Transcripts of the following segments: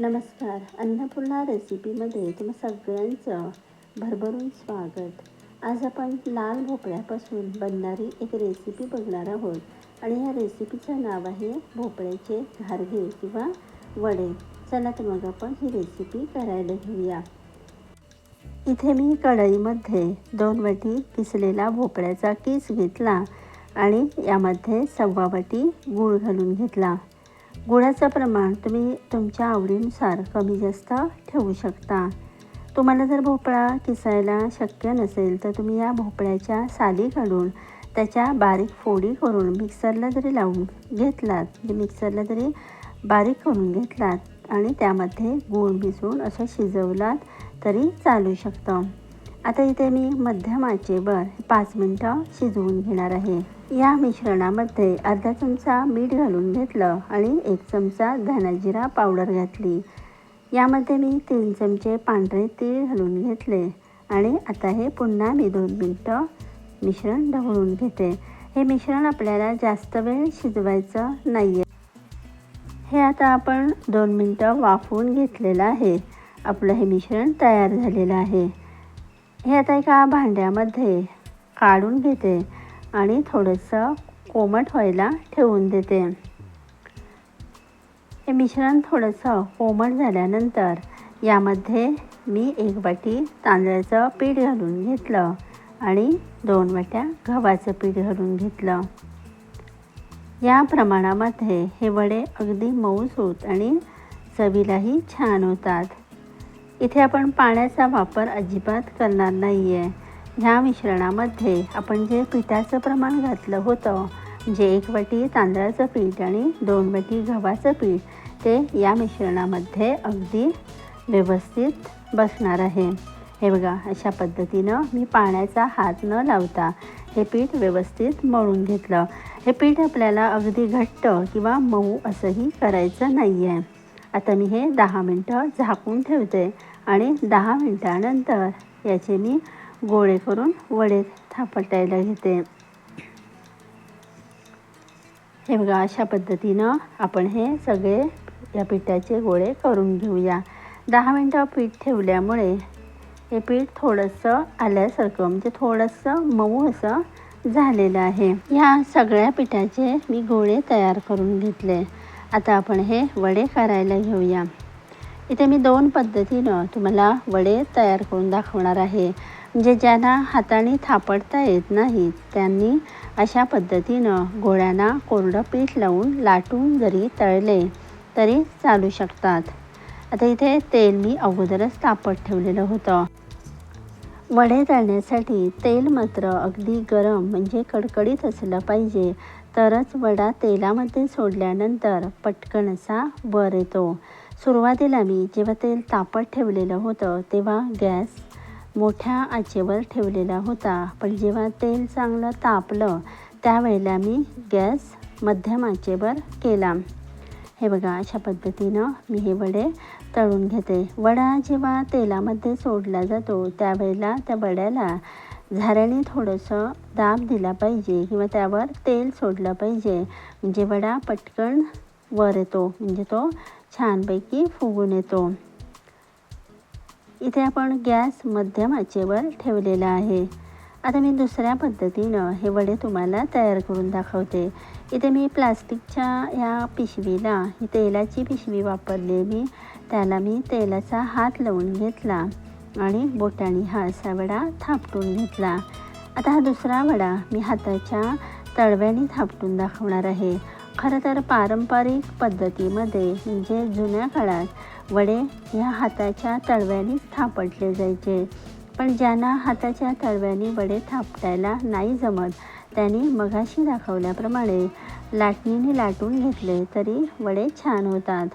नमस्कार. अन्नपूर्णा रेसिपीमध्ये तुम्हा सगळ्यांचं भरभरून स्वागत. आज आपण लाल भोपळ्यापासून बनणारी एक रेसिपी बघणार आहोत आणि या रेसिपीचं नाव आहे भोपळ्याचे घारगे किंवा वडे. चला तर मग आपण ही रेसिपी करायला घेऊया. इथे मी कढईमध्ये दोन वाटी किसलेला भोपळ्याचा किस घेतला आणि यामध्ये सव्वा वाटी गूळ घालून घेतला. गुळाचं प्रमाण तुम्ही तुमच्या आवडीनुसार कमी जास्त ठेवू शकता. तुम्हाला जर भोपळा किसायला शक्य नसेल तर तुम्ही या भोपळ्याच्या साली काढून त्याच्या बारीक फोडी करून मिक्सरला जरी लावून घेतलात म्हणजे मिक्सरला जरी बारीक करून घेतलात आणि त्यामध्ये गूळ मिसळून असं शिजवलात तरी चालू शकतं. आता इथे मी मध्यम आचेवर पाच मिनटं शिजवून घेणार आहे. या मिश्रणामध्ये अर्धा चमचा मीठ घालून घेतलं आणि एक चमचा धनाजिरा पावडर घातली. यामध्ये मी तीन चमचे पांढरे तीळ घालून घेतले आणि आता हे पुन्हा मी दोन मिनटं मिश्रण ढवळून घेते. हे मिश्रण आपल्याला जास्त वेळ शिजवायचं नाही आहे हे आता आपण दोन मिनटं वाफवून घेतलेलं आहे. आपलं हे मिश्रण तयार झालेलं आहे. हे आता एका भांड्यामध्ये काढून घेते आणि थोडंसं कोमट व्हायला ठेवून देते. हे मिश्रण थोडंसं कोमट झाल्यानंतर यामध्ये मी एक वाटी तांदळाचं पीठ घालून घेतलं आणि दोन वाट्या गव्हाचं पीठ घालून घेतलं. या प्रमाणामध्ये हे वडे अगदी मऊसूत आणि चवीलाही छान होतात. इथे आपण पाण्याचा वापर अजिबात करणार नाही आहे ह्या मिश्रणामध्ये आपण जे पिठाचं प्रमाण घातलं होतं जे एक वाटी तांदळाचं पीठ आणि दोन वाटी गव्हाचं पीठ ते या मिश्रणामध्ये अगदी व्यवस्थित बसणार आहे. हे बघा अशा पद्धतीनं मी पाण्याचा हात न लावता हे पीठ व्यवस्थित मळून घेतलं. हे पीठ आपल्याला अगदी घट्ट किंवा मऊ असंही करायचं नाही आहे आता मी हे दहा मिनटं झाकून ठेवते. आणि दहा मिनटानंतर याचे मी गोळे करून वडे थापटायला घेते. हे बघा अशा पद्धतीनं आपण हे सगळे या पिठाचे गोळे करून घेऊया. दहा मिनटं पीठ ठेवल्यामुळे हे पीठ थोडंसं आल्यासारखं म्हणजे थोडंसं मऊ असं झालेलं आहे. ह्या सगळ्या पिठाचे मी गोळे तयार करून घेतले. आता आपण हे वडे करायला घेऊया. इथे मी दोन पद्धतीनं तुम्हाला वडे तयार करून दाखवणार आहे. म्हणजे ज्यांना हाताने थापडता येत नाही त्यांनी अशा पद्धतीनं गोळ्यांना कोरडं पीठ लावून लाटून जरी तळले तरी चालू शकतात. आता इथे तेल मी अगोदरच तापत ठेवलेलं होतं. वडे तळण्यासाठी तेल मात्र अगदी गरम म्हणजे कडकडीत असलं पाहिजे. तरच वडा तेलामध्ये सोडल्यानंतर पटकन असा वर येतो. सुरुवातीला मी जेव्हा तेल तापत ठेवलेलं होतं तेव्हा गॅस मोठ्या आचेवर ठेवलेला होता. पण जेव्हा तेल चांगलं तापलं त्यावेळेला मी गॅस मध्यम आचेवर केला. हे बघा अशा पद्धतीनं मी हे वडे तळून घेते. वडा जेव्हा तेलामध्ये सोडला जातो त्यावेळेला त्या वड्याला झाऱ्याने थोडंसं दाब दिला पाहिजे किंवा त्यावर तेल सोडलं पाहिजे. म्हणजे वडा पटकन वर येतो म्हणजे तो छानपैकी फुगून येतो. इथे आपण गॅस मध्यम आचेवर ठेवलेला आहे. आता मी दुसऱ्या पद्धतीनं हे वडे तुम्हाला तयार करून दाखवते. इथे मी प्लास्टिकच्या या पिशवीला ही तेलाची पिशवी वापरली मी त्याला मी तेलाचा हात लावून घेतला आणि बोटाने हा असा वडा थापटून घेतला. आता हा दुसरा वडा मी हाताच्या तळव्याने थापटून दाखवणार आहे. खरं तर पारंपरिक पद्धतीमध्ये म्हणजे जुन्या काळात वडे ह्या हाताच्या तळव्यानेच थापटले जायचे. पण ज्यांना हाताच्या तळव्याने वडे थापटायला नाही जमत त्यांनी मगाशी दाखवल्याप्रमाणे लाटणीने लाटून घेतले तरी वडे छान होतात.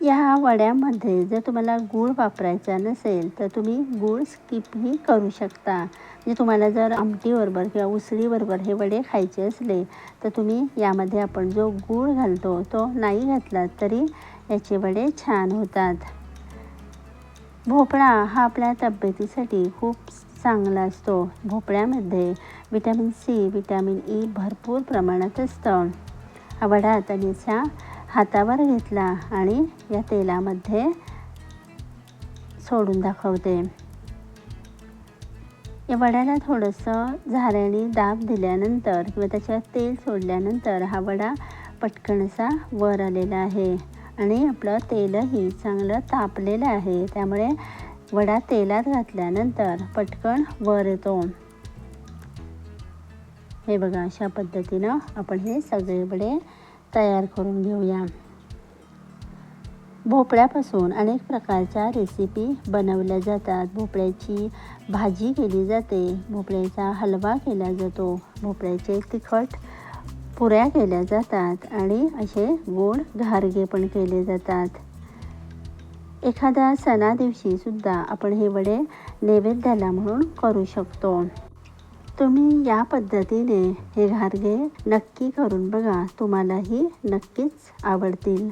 या वड्यामध्ये जर तुम्हाला गूळ वापरायचा नसेल तर तुम्ही गूळ स्किपही करू शकता. म्हणजे तुम्हाला जर आमटीबरोबर किंवा उसळीबरोबर हे वडे खायचे असले तर तुम्ही यामध्ये आपण जो गूळ घालतो तो नाही घातला तरी याचे वडे छान होतात. भोपळा हा आपल्या तब्येतीसाठी खूप चांगला असतो. भोपळ्यामध्ये विटॅमिन सी विटॅमिन ई भरपूर प्रमाणात असतं. हा वडा तणीचा हातावर घेतला आणि या तेलामध्ये सोडून दाखवते. या वड्याला थोडंसं झाऱ्याने दाब दिल्यानंतर किंवा त्याच्यात तेल सोडल्यानंतर हा वडा पटकन असा वर आलेला आहे आणि आपलं तेलही चांगलं तापलेलं आहे. त्यामुळे वडा तेलात घातल्यानंतर पटकन वर येतो. हे बघा अशा पद्धतीनं आपण हे सगळे वडे तयार करून घेऊया. भोपळ्यापासून अनेक प्रकारच्या रेसिपी बनवल्या जातात. भोपळ्याची भाजी केली जाते. भोपळ्याचा हलवा केला जातो. भोपळ्याचे तिखट पुऱ्या केल्या जातात आणि असे गोड घारगे पण केले जातात. एखाद्या सणा आपण हे वडे नैवेद्याला म्हणून करू शकतो. तुम्ही या पद्धतीने हे घारगे नक्की करून बघा. तुम्हालाही नक्कीच आवडतील.